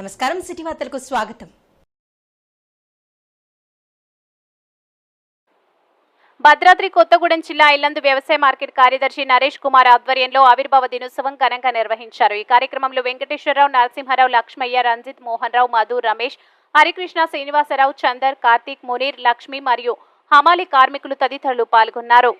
నమస్కారం సిటీ వార్తలకు స్వాగతం. భద్రాద్రి కొత్తగూడెం జిల్లా ఇల్లందు వ్యవసాయ మార్కెట్ కార్యదర్శి నరేష్ కుమార్ ఆధ్వర్యంలో ఆవిర్భావ దినోత్సవం ఘనంగా నిర్వహించారు. ఈ కార్యక్రమంలో వెంకటేశ్వరరావు నరసింహారావు లక్ష్మయ్య రంజిత్ మోహన్ రావు మధు రమేష్ హరికృష్ణ శ్రీనివాసరావు చందర్ కార్తీక్ మునీర్ లక్ష్మి మరియు హమాలి కార్మికులు తదితరులు పాల్గొన్నారు.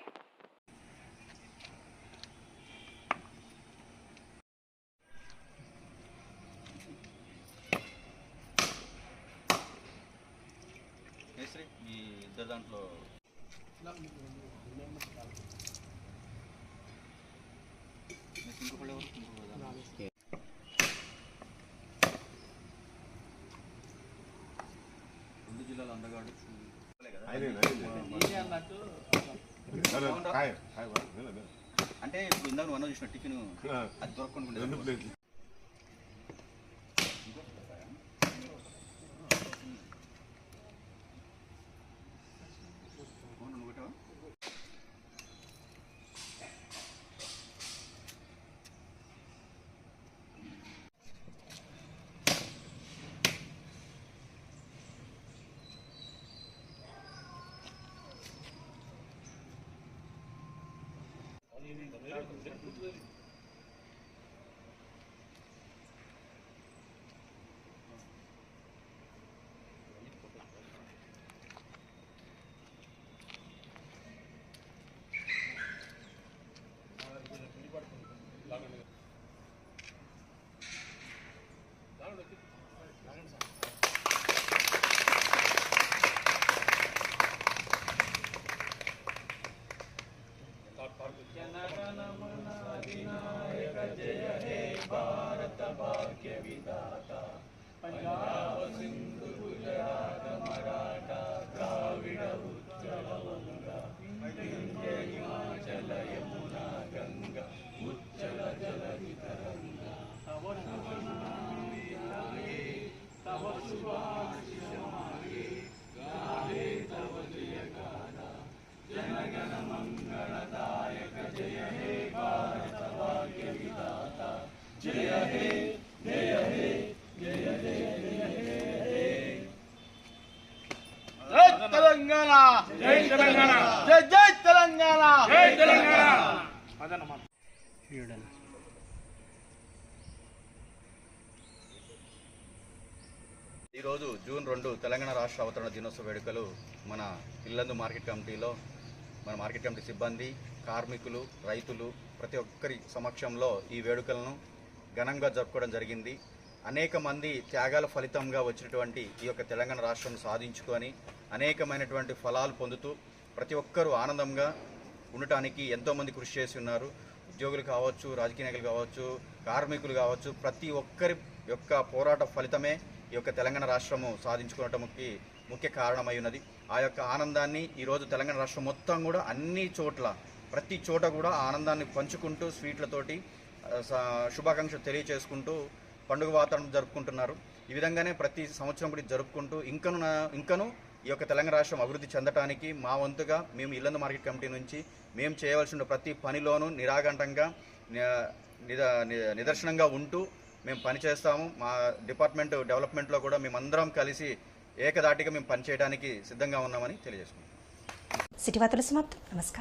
దాంట్లో. రెండు జిల్లాల అందగాడు. అంటే ఇప్పుడు ఇందాక నువ్వు అన్న చూసిన టిఫిన్ అది దొరకకుండా tienen el भारत भाग्य विदाता पंजाब सिंध జై తెలంగాణ. జై తెలంగాణ. జై జై తెలంగాణ జై తెలంగాణ. ఈరోజు జూన్ రెండు తెలంగాణ రాష్ట్ర అవతరణ దినోత్సవ వేడుకలు మన ఇల్లందు మార్కెట్ కమిటీలో మన మార్కెట్ కమిటీ సిబ్బంది కార్మికులు రైతులు ప్రతి ఒక్కరి సమక్షంలో ఈ వేడుకలను ఘనంగా జరుపుకోవడం జరిగింది. అనేక మంది త్యాగాల ఫలితంగా వచ్చినటువంటి ఈ యొక్క తెలంగాణ రాష్ట్రం సాధించుకొని అనేకమైనటువంటి ఫలాలు పొందుతూ ప్రతి ఒక్కరూ ఆనందంగా ఉండటానికి ఎంతోమంది కృషి చేసి ఉన్నారు. ఉద్యోగులు కావచ్చు రాజకీయ నాయకులు కావచ్చు కార్మికులు కావచ్చు ప్రతి ఒక్కరి యొక్క పోరాట ఫలితమే ఈ యొక్క తెలంగాణ రాష్ట్రము సాధించుకోవటంకి ముఖ్య కారణమై ఉన్నది. ఆ యొక్క ఆనందాన్ని ఈరోజు తెలంగాణ రాష్ట్రం మొత్తం కూడా అన్ని చోట్ల ప్రతి చోట కూడా ఆనందాన్ని పంచుకుంటూ స్వీట్లతోటి శుభాకాంక్షలు తెలియచేసుకుంటూ పండుగ వాతావరణం జరుపుకుంటున్నారు. ఈ విధంగానే ప్రతి సంవత్సరం కూడా జరుపుకుంటూ ఇంకను ఇంకను ఈ యొక్క తెలంగాణ రాష్ట్రం అభివృద్ధి చెందటానికి మా వంతుగా మేము ఇల్లందు మార్కెట్ కమిటీ నుంచి మేము చేయవలసిన ప్రతి పనిలోనూ నిరాఘంటంగా నిదర్శనంగా ఉంటూ మేము పనిచేస్తాము. మా డిపార్ట్మెంట్ డెవలప్మెంట్లో కూడా మేమందరం కలిసి ఏకదాటిగా మేము పనిచేయడానికి సిద్ధంగా ఉన్నామని తెలియజేసుకుంటాం సిటీ వార్తలు సమాప్తం. నమస్కారం.